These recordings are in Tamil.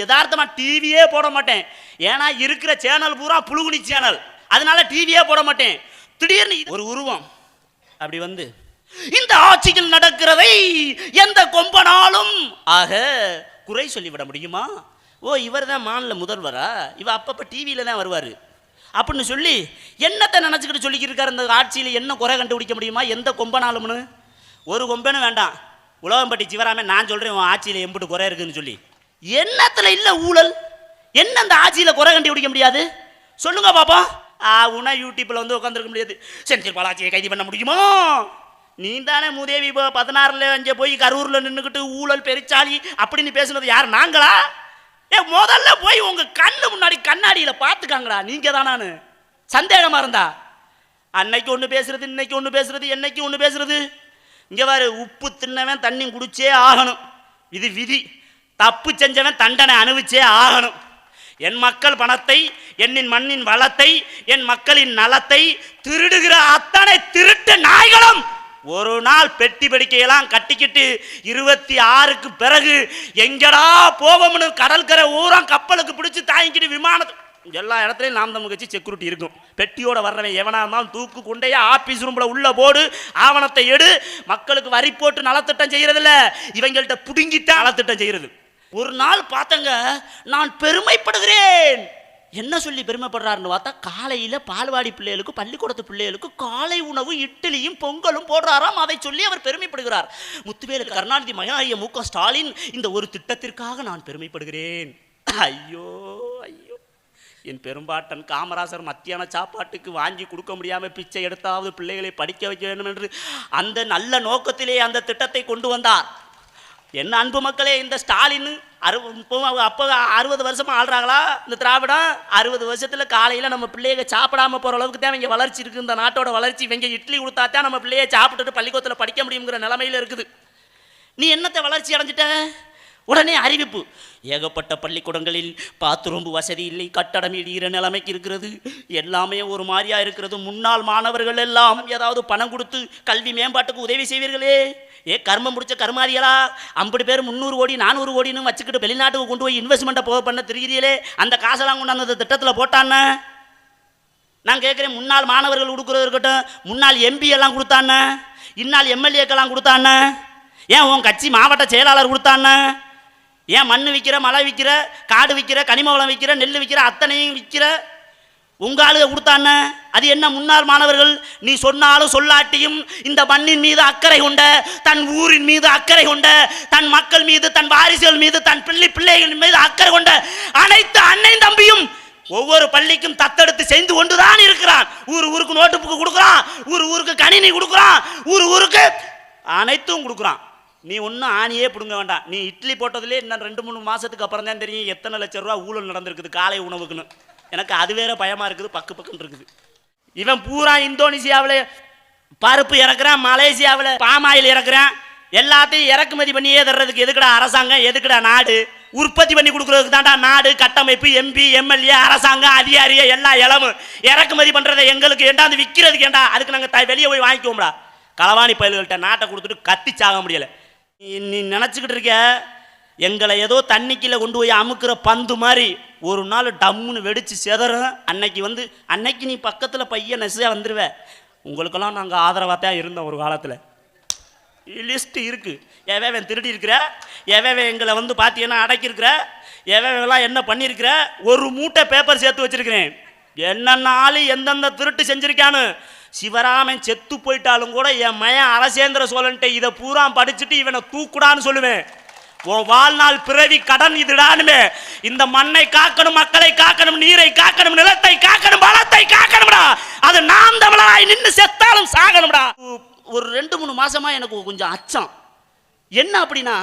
யதார்த்தமாக டிவியே போட மாட்டேன். ஏன்னா இருக்கிற சேனல் பூரா புழுகுனி சேனல் அதனால டிவியே போட மாட்டேன். திடீர்னு ஒரு உருவம். அப்படி வந்து இந்த ஆட்சியில் நடக்கிறதை எந்த கொம்பனாலும் ஆக குறை சொல்லிவிட முடியுமா? ஓ இவர் தான் மாநில முதல்வரா? இவ அப்பப்போ டிவியில் தான் வருவார். அப்படின்னு சொல்லி என்னத்தை நினச்சிக்கிட்டு சொல்லிக்கிட்டு இந்த ஆட்சியில் என்ன குறை கண்டுபிடிக்க முடியுமா? எந்த கொம்பனாலும்னு? ஒரு கொம்பனும் வேண்டாம். உலகம்பட்டி சிவராமே நான் சொல்கிறேன் உன் ஆட்சியில் எம்பிட்டு குறை இருக்குதுன்னு சொல்லி. என்னத்தில் இல்லை ஊழல்? என்ன அந்த ஆட்சியில் குறை கண்டி பிடிக்க முடியாது? சொல்லுங்க பாப்பா. ஆ உன யூடியூப்பில் வந்து உட்காந்துருக்க முடியாது. செந்தில் பாலாஜியை கைது பண்ண முடியுமா? நீ தானே முதேவி இப்போ பதினாறுல அஞ்சே போய் கரூரில் நின்றுக்கிட்டு ஊழல் பெருச்சாளி அப்படின்னு பேசுனது யார் நாங்களா? ஏ முதல்ல போய் உங்க கண்ணு முன்னாடி கண்ணாடியில பார்த்துக்காங்கடா. நீங்க தானான்னு சந்தேகமா இருந்தா? அன்னைக்கு ஒன்று பேசுறது இன்னைக்கு ஒன்று பேசுறது என்னைக்கு ஒன்று பேசுறது? இங்கே வேறு உப்பு தின்னவன் தண்ணி குடிச்சே ஆகணும். இது விதி. தப்பு செஞ்சவன் தண்டனை அனுபவிச்சே ஆகணும். என் மக்கள் பணத்தை என்னின் மண்ணின் வளத்தை என் மக்களின் நலத்தை திருடுகிற அத்தனை திருட்டு நாய்களும் ஒரு நாள் பெட்டி படிக்கையெல்லாம் கட்டிக்கிட்டு இருபத்தி ஆறுக்கு பிறகு எங்கடா போவோம்னு கடற்கரை ஊரம் கப்பலுக்கு பிடிச்சி தாங்கிக்கிட்டு விமானத்து எல்லா இடத்துலையும் நாம் தமிழ் கட்சி செக்யூரிட்டி இருக்கும். பெட்டியோட வர்றவன் எவனா இருந்தாலும் தூக்கு கொண்டே ஆபீஸ் ரூம்ல உள்ள போடு ஆவணத்தை எடு. மக்களுக்கு வரி போட்டு நலத்திட்டம் செய்யறதில்ல. இவங்கள்ட்ட புடுங்கிட்டா நலத்திட்டம் செய்யறது. ஒரு நாள் பார்த்தங்க நான் பெருமைப்படுகிறேன். என்ன சொல்லி பெருமைப்படுறாருன்னு பார்த்தா காலையில் பால்வாடி பிள்ளைகளுக்கு பள்ளிக்கூடத்து பிள்ளைகளுக்கு காலை உணவு இட்லியும் பொங்கலும் போடுறாராம். அதை சொல்லி அவர் பெருமைப்படுகிறார். முத்துவேலு கருணாநிதி மகனாகிய மு க ஸ்டாலின் இந்த ஒரு திட்டத்திற்காக நான் பெருமைப்படுகிறேன். ஐயோ ஐயோ. என் பெரும்பாட்டன் காமராசர் மத்தியான சாப்பாட்டுக்கு வாங்கி கொடுக்க முடியாமல் பிச்சை எடுத்தாவது பிள்ளைகளை படிக்க வைக்க வேண்டும் என்று அந்த நல்ல நோக்கத்திலே அந்த திட்டத்தை கொண்டு வந்தார். என்ன அன்பு மக்களே இந்த ஸ்டாலின் அறு அப்போ அறுபது வருஷமாக ஆள்றாங்களா? இந்த திராவிடம் அறுபது வருஷத்தில் காலையில் நம்ம பிள்ளைங்க சாப்பிடாம போகிற அளவுக்கு தான் இவங்க வளர்ச்சி இருக்குது இந்த நாட்டோட வளர்ச்சி இவங்க இட்லி கொடுத்தா தான் நம்ம பிள்ளைய சாப்பிட்டுட்டு பள்ளிக்கூடத்தில் படிக்க முடியுங்கிற நிலமையில இருக்குது. நீ என்னத்தை வளர்ச்சி அடைஞ்சிட்ட? உடனே அறிவிப்பு. ஏகப்பட்ட பள்ளிக்கூடங்களில் பாத்ரூம் வசதி இல்லை கட்டடம் இடிகிற நிலைமைக்கு இருக்கிறது. எல்லாமே ஒரு மாதிரியா இருக்கிறது. முன்னாள் மாணவர்கள் எல்லாம் ஏதாவது பணம் கொடுத்து கல்வி மேம்பாட்டுக்கு உதவி செய்வீர்களே? ஏ கர்மம் முடிச்ச கர்மாதிகளா ஐம்பது பேர் முந்நூறு கோடி நானூறு கோடின்னு வச்சுக்கிட்டு வெளிநாட்டுக்கு கொண்டு போய் இன்வெஸ்ட்மெண்ட்டை போக பண்ண திரிகிறீங்களே அந்த காசெல்லாம் கொண்டாந்து அந்த திட்டத்தில் போட்டான்னு? நான் கேட்குறேன் முன்னாள் மாணவர்கள் கொடுக்குறது இருக்கட்டும் முன்னாள் எம்பி எல்லாம் கொடுத்தாண்ண இந்நாள் எம்எல்ஏக்கெல்லாம் கொடுத்தாண்ண ஏன் உன் கட்சி மாவட்ட செயலாளர் கொடுத்தானே ஏன் மண் விற்கிற மழை விற்கிற காடு விற்கிற கனிம வளம் விற்கிற நெல் விற்கிற அத்தனையும் விற்கிற உங்க ஆளுக கொடுத்தான அது என்ன முன்னாள் மாணவர்கள்? நீ சொன்னாலும் சொல்லாட்டியும் இந்த மண்ணின் மீது அக்கறை கொண்ட தன் ஊரின் மீது அக்கறை கொண்ட தன் மக்கள் மீது தன் வாரிசுகள் மீது தன் பிள்ளை பிள்ளைகள் மீது அக்கறை கொண்ட அனைத்து அன்னை தம்பியும் ஒவ்வொரு பள்ளிக்கும் தத்தெடுத்து செய்து கொண்டுதான் இருக்கிறான். ஊர் ஊருக்கு நோட்டு புக்கு கொடுக்குறான். ஊர் ஊருக்கு கணினி கொடுக்குறான். ஊர் ஊருக்கு அனைத்தும் கொடுக்குறான். நீ ஒன்றும் ஆணியே பிடுங்க வேண்டாம். நீ இட்லி போட்டதுலேயே இன்னும் ரெண்டு மூணு மாசத்துக்கு அப்புறம் தான் தெரியும் எத்தனை லட்சம் ரூபா ஊழல் நடந்திருக்குது காலை உணவுக்குன்னு. எனக்கு அது வேற பயமா இருக்குது பக்கு பக்குன்னு இருக்குது. இவன் பூரா இந்தோனேசியாவில் பருப்பு இறக்குறான் மலேசியாவில் பாமாயில் இறக்குறான். எல்லாத்தையும் இறக்குமதி பண்ணியே தர்றதுக்கு எதுக்குடா அரசாங்கம் எதுக்குடா நாடு? உற்பத்தி பண்ணி கொடுக்குறதுக்கு தான்டா நாடு கட்டமைப்பு எம்பி எம்எல்ஏ அரசாங்கம் அதிகாரிய எல்லா இளமும். இறக்குமதி பண்ணுறதை எங்களுக்கு ஏண்டாந்து விற்கிறதுக்கு ஏண்டா? அதுக்கு நாங்கள் வெளியே போய் வாங்கிக்குவோம்டா. களவாணி பயல்கள்கிட்ட நாட்டை கொடுத்துட்டு கத்தி சாக முடியலை. நீ- நீ நினச்சிக்கிட்டு இருக்க எங்களை ஏதோ தண்ணிக்குள்ள கொண்டு போய் அமுக்குற பந்து மாதிரி ஒரு நாள் டம்முன்னு வெடித்து செதறும் அன்னைக்கு வந்து அன்னைக்கு நீ பக்கத்தில் பையன் நெசையாக வந்துடுவ உங்களுக்கெல்லாம் நாங்கள் ஆதரவாக தான் இருந்தோம் ஒரு காலத்தில். லிஸ்ட்டு இருக்குது எவன் திருடி இருக்கிற? எவன் எங்களை வந்து பார்த்தீங்கன்னா அடக்கியிருக்கிற? எவன் என்ன பண்ணியிருக்கிற? ஒரு மூட்டை பேப்பர் சேர்த்து வச்சிருக்கிறேன். என்னென்ன ஆளு எந்தெந்த திருட்டு செஞ்சிருக்கான்னு. சிவராமன் செத்து போயிட்டாலும் கூட என் மயன் அரசேந்திர சோழன்ட்டு இதை பூரா படிச்சுட்டு இவனை தூக்குடான்னு சொல்லுவேன். உன் வாழ்நாள் பிறவி கடன் இதுடானுமே. இந்த மண்ணை காக்கணும் மக்களை காக்கணும் நீரை காக்கணும் நிலத்தை காக்கணும் வளத்தை காக்கணும்டா. அது நாம் தமிழராய் நின்று செத்தாலும் சாகணும்டா. ஒரு ரெண்டு மூணு மாசமா எனக்கு கொஞ்சம் அச்சம். என்ன அப்படின்னா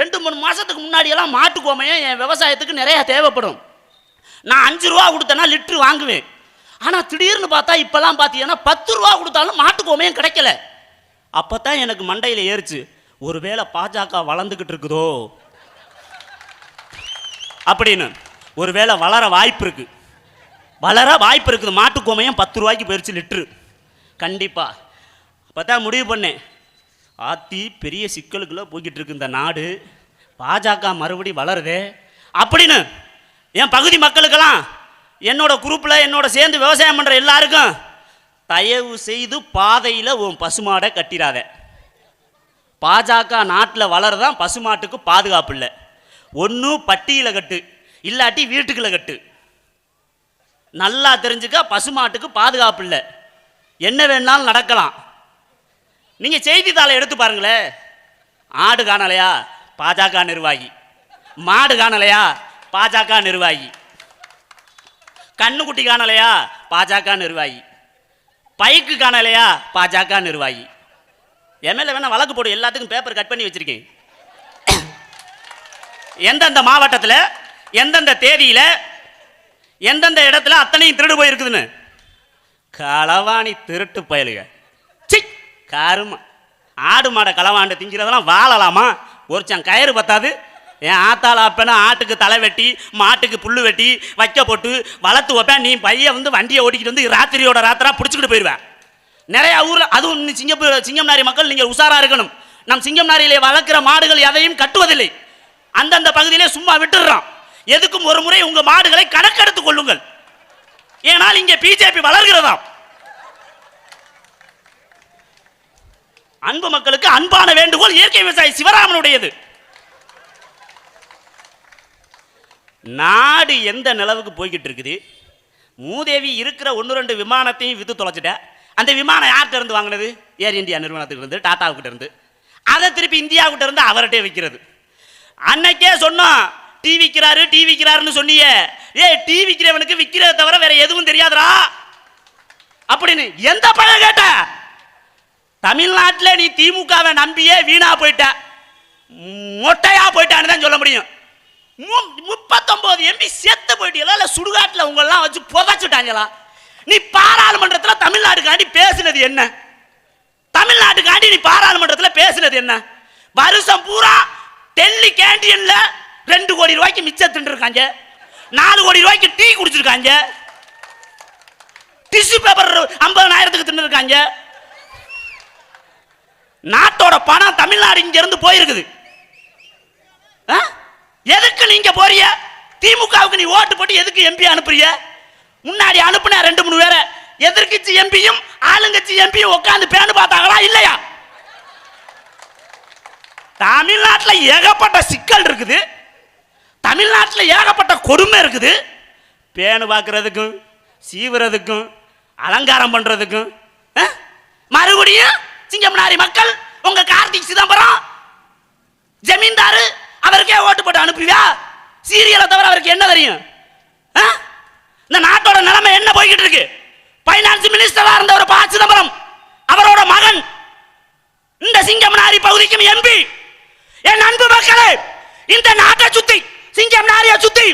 ரெண்டு மூணு மாசத்துக்கு முன்னாடி எல்லாம் மாட்டு கோமையம் என் விவசாயத்துக்கு நிறைய தேவைப்படும். நான் அஞ்சு ரூபா கொடுத்தேன்னா லிட்டரு வாங்குவேன். ஆனால் திடீர்னு பார்த்தா இப்போல்லாம் பார்த்தீங்கன்னா பத்து ரூபா கொடுத்தாலும் மாட்டு கோமையம் கிடைக்கல. அப்போ தான் எனக்கு மண்டையில் ஏறிச்சு. ஒருவேளை பாஜக வளர்ந்துக்கிட்டு இருக்குதோ? அப்படின்னு. ஒருவேளை வளர வாய்ப்பு இருக்கு. வளர வாய்ப்பு இருக்குது. மாட்டு பத்து ரூபாய்க்கு போயிடுச்சு லிட்ரு. கண்டிப்பாக அப்போ தான் முடிவு பண்ணேன். ஆத்தி பெரிய சிக்கலுக்குள்ளே போய்கிட்டு இருக்கு இந்த நாடு. பாஜக மறுபடி வளருதே. அப்படின்னு. என் பகுதி மக்களுக்கெல்லாம் என்னோட குரூப்பில் என்னோட சேர்ந்து விவசாயம் பண்ணுற எல்லாருக்கும் தயவு செய்து பாதையில் உன் பசுமாடை கட்டிடாத. பாஜக நாட்டில் வளரதான் பசுமாட்டுக்கு பாதுகாப்பு இல்லை. ஒன்று பட்டியில் கட்டு இல்லாட்டி வீட்டுக்குள்ள கட்டு. நல்லா தெரிஞ்சுக்க பசுமாட்டுக்கு பாதுகாப்பு இல்லை. என்ன வேணாலும் நடக்கலாம். நீங்கள் செய்தித்தாளை எடுத்து பாருங்களேன். ஆடு காணலையா? பாஜக நிர்வாகி. மாடு காணலையா? பாஜக நிர்வாகி. கண்ணுக்குட்டி காணலையா? பாஜக நிர்வாகி. பைக்கு காணலையா? பாஜக நிர்வாகி. எம்எல்ஏ வேணால் வழக்கு போடு எல்லாத்துக்கும் பேப்பர் கட் பண்ணி வச்சுருக்கேன். எந்தெந்த மாவட்டத்தில் எந்தெந்த தேதியில் எந்தெந்த இடத்துல அத்தனையும் திருடு போயிருக்குதுன்னு? களவாணி திருட்டு பயலுக. சி காருமா. ஆடு மாடை களவாண்டு திங்கிறதெல்லாம் வாழலாமா? ஒருச்சன் கயிறு பத்தாது. என் ஆத்தாள் அப்பனா ஆட்டுக்கு தலை வெட்டி மாட்டுக்கு புல் வெட்டி வைக்க போட்டு வளர்த்து வைப்பேன். நீ பையன் வந்து வண்டியை ஓட்டிக்கிட்டு வந்து ராத்திரியோட ராத்திரா பிடிச்சிக்கிட்டு போயிடுவேன் நிறைய ஊரில் அதுவும் இன்னும் சிங்கப்பூர் சிங்கம் நாரி மக்கள் நீங்கள் உஷாராக இருக்கணும். நம் சிங்கம்நாரியிலே வளர்க்குற மாடுகள் எதையும் கட்டுவதில்லை. அந்தந்த பகுதியிலே சும்மா விட்டுடுறோம் எதுக்கும் ஒரு முறை உங்கள் மாடுகளை கணக்கெடுத்துக் கொள்ளுங்கள். ஏனால் இங்கே பிஜேபி வளர்கிறதாம். அன்பு மக்களுக்கு அன்பான வேண்டுகோள் இயற்கை விவசாயி சிவராமனுடையது. நாடு எந்த நிலவுக்கு போய்கிட்டு இருக்குது? மூதேவி இருக்கிற ஒன்று ரெண்டு விமானத்தையும் வித்து தொலைச்சிட்ட. அந்த விமானம் யார்கிட்ட இருந்து வாங்கினது? ஏர் இந்தியா நிறுவனத்துக்கு இருந்து டாட்டாவுக்கிட்ட இருந்து அதை திருப்பி இந்தியாவுக்கிட்ட இருந்து அவர்கிட்டே விற்கிறது அன்னைக்கே சொன்னோம் டீ விற்கிறாரு டீ விற்கிறாருன்னு சொன்னியே. ஏய் டீ விற்கிறவனுக்கு விற்கிறத தவிர வேற எதுவும் தெரியாதுடா. அப்படின்னு எந்த பழம் கேட்ட? தமிழ்நாட்டில் நீ திமுகவை நம்பியே வீணா போயிட்ட. மொட்டையா போயிட்டான்னு தான் சொல்ல முடியும். மு- முப்பத்தொன்பது எம்பி செத்து போயிட்டீங்களா இல்லை சுடுகாட்டில் உங்களெல்லாம் வச்சு புதைச்சிட்டாங்களா? நீ பாராளுமன்றத்தில் தமிழ்நாட்டுக்காண்டி பேசுனது என்ன? தமிழ்நாட்டுக்காண்டி நீ பாராளுமன்றத்தில் பேசுனது என்ன? வருஷம் பூரா டெல்லி கேண்டீன்ல ரெண்டு கோடி ரூபாய்க்கு மிச்சம் தின்றுருக்காங்க. நாலு கோடி ரூபாய்க்கு டீ குடிச்சிருக்காங்க. டிஷ்யூ பேப்பர் ஐம்பதனாயிரத்துக்கு தின்னுருக்காங்க. நாட்டோட பணம் தமிழ்நாடு இங்க இருந்து போயிருக்குது. ஆ? எதுக்கு நீங்க போறிய திமுகவுக்கு நீ ஓட்டு போட்டு எதுக்கு எம்பி அனுப்புறிய முன்னாடி அனுப்புன ரெண்டு மூணு பேரை. எதிர்க்கட்சி எம்பியும் ஆளுங்கட்சி எம்பியும் உட்காந்து பேனு பார்த்தாங்களா இல்லையா? தமிழ்நாட்டில் ஏகப்பட்ட சிக்கல் இருக்குது. தமிழ்நாட்டில் ஏகப்பட்ட கொடுமை இருக்குது. பேனு பார்க்கறதுக்கும் சீவுறதுக்கும் அலங்காரம் பண்ணுறதுக்கும் ஆ? மறுபடியும் சிங்கம்னாரி மக்கள் உங்க கார்த்திக் சிதம்பரம் ஜமீன்தாரு அவருக்கே ஓட்டு போட்டு அனுப்புவியா? சீரியலை தவிர அவருக்கு என்ன தெரியும்? ஆ? இந்த நாட்டோட நிலைமை என்ன போய்கிட்டு இருக்கு? பைனான்ஸ் மினிஸ்டரா இருந்த ஒரு ப சிதம்பரம் அவரோட மகன் இந்த சிங்கம்நாரி பகுதிக்கும் எம்பி என் அன்பு மக்களே இந்த நாட்டை சுத்தி சிங்கம் நாரிய சுத்தி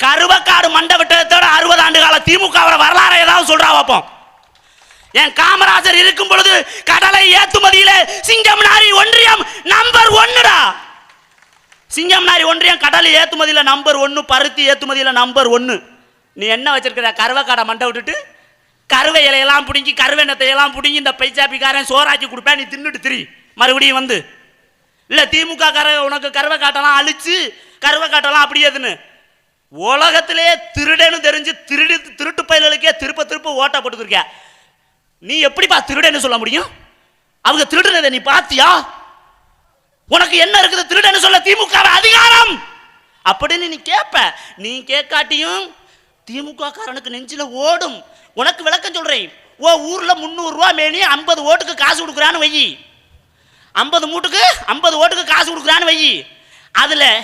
கருவக்காடு மண்டபட்டத்தோட அறுபது ஆண்டு கால திமுக வரலாறு ஏதாவது சொல்றா வைப்போம் என் காமராஜர் இருக்கும் பொழுது கடலை ஏற்றுமதியில சிங்கம் நாரி ஒன்றியம் நம்பர் ஒன்னுடா சிங்கம் நாரி ஒன்றியம் கடலை ஏற்றுமதியில நம்பர் ஒன்னு பருத்தி ஏற்றுமதியில நம்பர் ஒன்னு நீ என்ன வச்சிருக்கிற? கருவக்காடை மண்டை விட்டுட்டு கருவை இலையெல்லாம் பிடுங்கி கருவெண்ணத்தை எல்லாம் பிடுங்கி இந்த பைச்சாப்பிக்காரன் சோறாக்கி கொடுப்பேன் நீ தின்னுட்டு திரி. மறுபடியும் வந்து இல்லை திமுக கர உனக்கு கருவை காட்டெல்லாம் அழிச்சு கருவை காட்டெல்லாம் அப்படியேதுன்னு உலகத்திலே திருடன்னு தெரிஞ்சு திருடு திருட்டு பயிலுக்கே திருப்ப திருப்ப ஓட்ட போட்டுருக்க நீ எப்படிப்பா திருடன்னு சொல்ல முடியும்? அவங்க திருடுனதை நீ பாத்தியா உனக்கு என்ன இருக்குது? திருடன்னு சொல்ல திமுக அதிகாரம்! அப்படின்னு நீ கேட்ப நீ கேட்காட்டியும் திமுக காரனுக்கு நெஞ்சில ஓடும். உனக்கு விளக்கம் சொல்றேன். ஓ ஊர்ல முந்நூறு ரூபா மேனி ஐம்பது ஓட்டுக்கு காசு கொடுக்குறான்னு வை ஐம்பது மூட்டுக்கு ஐம்பது ஓட்டுக்கு காசு கொடுக்குறான்னு வை அதில்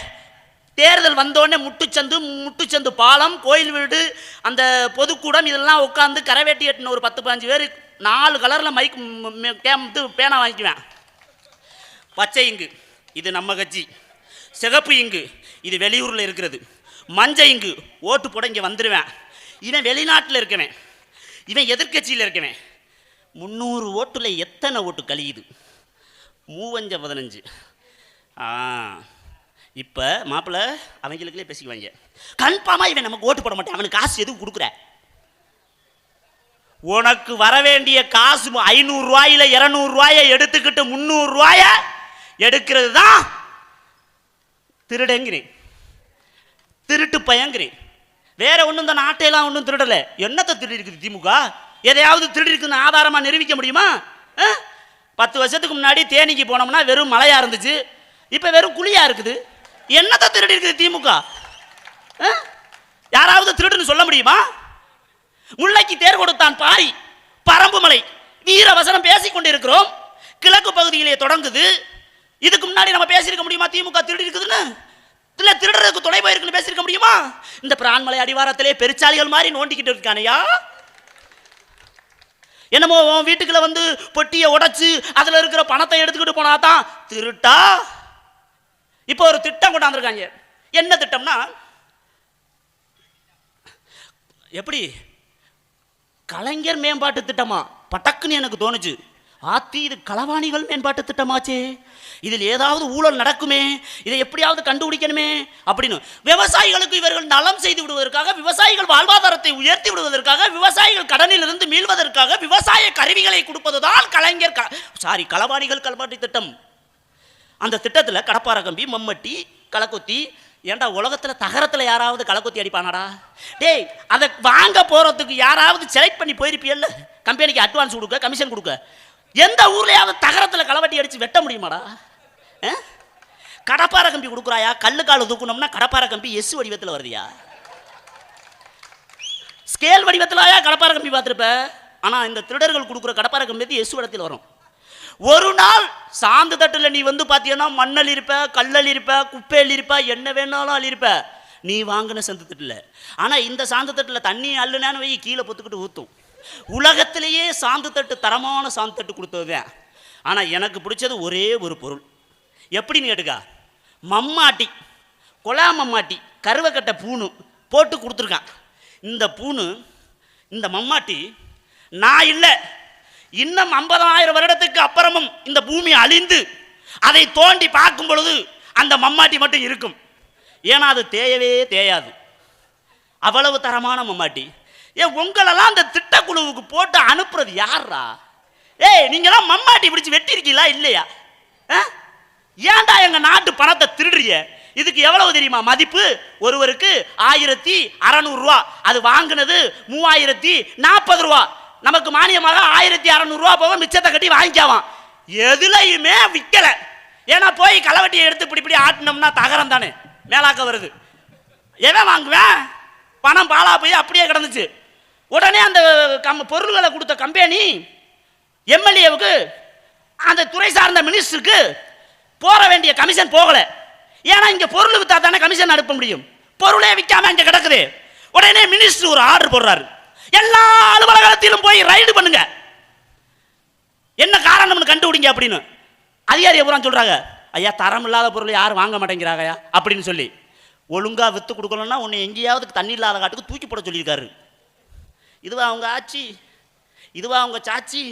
தேர்தல் வந்தோடனே முட்டுச்சந்து முட்டுச்சந்து பாலம் கோயில் வீடு அந்த பொதுக்கூடம் இதெல்லாம் உட்காந்து கரவேட்டி எட்டின ஒரு பத்து பதினஞ்சு பேர் நாலு கலரில் மைக் கேம்த்து பேனா வாங்கிக்குவேன். பச்சை இங்கு இது நம்ம கட்சி. சிகப்பு இங்கு இது வெளியூரில் இருக்கிறது. மஞ்சள் இங்கு ஓட்டு போட இங்கே வந்துடுவேன் இவன் வெளிநாட்டில் இருக்கவன். இவன் எதிர்க்கட்சியில் இருக்கவன். முந்நூறு ஓட்டுல எத்தனை ஓட்டு கழியுது? மூவஞ்ச பதினஞ்சு. ஆ இப்போ மாப்பிள்ளை அவங்களுக்குள்ளே பேசிக்குவாங்க. கன்ஃபார்மாக இவன் நமக்கு ஓட்டு போட மாட்டான். அவனுக்கு காசு எதுவும் கொடுக்குற. உனக்கு வர வேண்டிய காசு ஐநூறு இரநூறுவாயை எடுத்துக்கிட்டு முந்நூறு ரூபாய எடுக்கிறது தான் திருடங்கிறேன். திருட்டு பயங்கிறேன் வேற ஒன்றும் இந்த நாட்டையெல்லாம் ஒன்றும் திருடலை. என்னத்தை திருடி இருக்குது திமுக? எதையாவது திருடி இருக்குன்னு ஆதாரமாக நிரூபிக்க முடியுமா? ஆ? பத்து வருஷத்துக்கு முன்னாடி தேனிக்கு போனோம்னா வெறும் மழையாக இருந்துச்சு. இப்போ வெறும் குழியாக இருக்குது. என்னத்தை திருடி இருக்குது திமுக யாராவது திருடுன்னு சொல்ல முடியுமா? முல்லைக்கு தேர் கொடுத்தான் பாரி. பரம்பு மலை. வீர வசனம் பேசிக்கொண்டிருக்கிறோம் கிழக்கு பகுதியிலே தொடங்குது. இதுக்கு முன்னாடி நம்ம பேசியிருக்க முடியுமா? திமுக திருடி இருக்குதுன்னு இல்ல திருடுறதுக்கு துணை போயிருக்குன்னு பேசியிருக்க முடியுமா? இந்த பிரான்மலை அடிவாரத்திலே பெருச்சாளிகள் மாதிரி நோண்டிக்கிட்டு இருக்கானையா என்னமோ உன் வீட்டுக்குள்ள வந்து பொட்டியை உடைச்சு அதில் இருக்கிற பணத்தை எடுத்துக்கிட்டு போனா தான் திருட்டா? இப்போ ஒரு திட்டம் கொண்டாந்துருக்காங்க. என்ன திட்டம்னா எப்படி? கலைஞர் மேம்பாட்டு திட்டமா? பட்டக்குன்னு எனக்கு தோணுச்சு. ஆத்தி இது களவாணிகள் மேம்பாட்டு திட்டமாச்சே. இதில் ஏதாவது ஊழல் நடக்குமே? இதை எப்படியாவது கண்டுபிடிக்கணுமே? அப்படின்னு விவசாயிகளுக்கு இவர்கள் நலம் செய்து விடுவதற்காக விவசாயிகள் வாழ்வாதாரத்தை உயர்த்தி விடுவதற்காக விவசாயிகள் கடனில் இருந்து மீள்வதற்காக விவசாய கருவிகளை கொடுப்பதுதான் கலைஞர் சாரி களவாணிகள் களப்பாட்டு திட்டம். அந்த திட்டத்தில் கடப்பார கம்பி மம்மட்டி களக்குத்தி ஏன்டா உலகத்தில் தகரத்தில் யாராவது களக்குத்தி அடிப்பானாடா? டேய் அதை வாங்க போகிறதுக்கு யாராவது செலக்ட் பண்ணி போயிருப்பியல்ல? கம்பெனிக்கு அட்வான்ஸ் கொடுக்க கமிஷன் கொடுக்க. எந்த ஊர்லயாவது தகரத்தில் களவட்டி அடித்து வெட்ட முடியுமாடா? ஆ? கடப்பார கம்பி கொடுக்குறாயா? கல்லு கால் தூக்கணும்னா கடப்பார கம்பி எஸ் வடிவத்தில் வருதியா? ஸ்கேல் வடிவத்திலாயா கடப்பார கம்பி பார்த்துருப்ப? ஆனால் இந்த திருடர்கள் கொடுக்குற கடப்பார கம்பி எஸ் வடத்தில் வரும். ஒரு நாள் சாந்து தட்டுல நீ வந்து பார்த்தீங்கன்னா மண்ணல் இருப்ப கல்லல் இருப்ப குப்பையில் இருப்ப என்ன வேணாலும் அழியிருப்ப நீ வாங்கின சந்து தட்டில். ஆனால் இந்த சாந்து தட்டில் தண்ணி அள்ளுனான்னு வை கீழே பொத்துக்கிட்டு ஊற்றும் உலகத்திலேயே சாந்து தட்டு தரமான சாந்து தட்டு கொடுத்தது தான் ஆனால் எனக்கு பிடிச்சது ஒரே ஒரு பொருள். எப்படின்னு கேட்டுக்கா? மம்மாட்டி கொலா மம்மாட்டி கருவக்கட்டை பூணு போட்டு கொடுத்துருக்கான். இந்த பூணு இந்த மம்மாட்டி நான் இல்லை. இன்னும் ஐம்பதாயிரம் வருடத்துக்கு அப்புறமும் இந்த பூமி அழிந்து அதை தோண்டி பார்க்கும் பொழுது அந்த மம்மாட்டி மட்டும் இருக்கும். ஏன்னா அது தேயவே தேயாது. அவ்வளவு தரமான மம்மாட்டி. ஏ உங்களெல்லாம் அந்த திட்டக்குழுவுக்கு போட்டு அனுப்புறது யாரா ஏய் நீங்களாம் மம்மாட்டி பிடிச்சி வெட்டியிருக்கீங்களா? இல்லையா? ஆ? ஏன்டா எங்கள் நாட்டு பணத்தை திருடுறிய? இதுக்கு எவ்வளவு தெரியுமா? மதிப்பு? ஒருவருக்கு ஆயிரத்தி அறநூறுரூவா அது வாங்கினது மூவாயிரத்தி நாற்பது ரூபா. நமக்கு மானியமாக ஆயிரத்தி அறநூறுவா போக மிச்சத்தை கட்டி வாங்கிக்காவான் எதுலையுமே விற்கலை ஏன்னா போய் களவட்டியை எடுத்து இப்படி இப்படி ஆட்டினோம்னா தகரம் தானே. மேலாக்க வருது. எதை வாங்குவேன்? பணம் பாலா போய் அப்படியே கிடந்துச்சு. உடனே அந்த கம் பொருள்களை கொடுத்த கம்பெனி எம்எல்ஏவுக்கு அந்த துறை சார்ந்த மினிஸ்டருக்கு போற வேண்டிய கமிஷன் போகல. ஏன்னா இங்க பொருள் வித்தா தானே கமிஷன் அனுப்ப முடியும். பொருளே விற்காம இங்க கிடக்குது. உடனே மினிஸ்டர் ஒரு ஆர்டர் போடுறாரு. எல்லா அலுவலகத்திலும் போய் ரைடு பண்ணுங்க. என்ன காரணம்னு கண்டுபிடிங்க அப்படின்னு. அதிகாரி பூரா சொல்றாங்க ஐயா தரம் இல்லாத பொருளை யாரும் வாங்க மாட்டேங்கிறாங்கயா அப்படின்னு சொல்லி. ஒழுங்கா வித்து கொடுக்கணும்னா உன்னை எங்கேயாவது தண்ணி இல்லாத காட்டுக்கு தூக்கி போட சொல்லியிருக்காரு. இதுவா அவங்க ஆட்சி? இதுவா அவங்க சாச்சி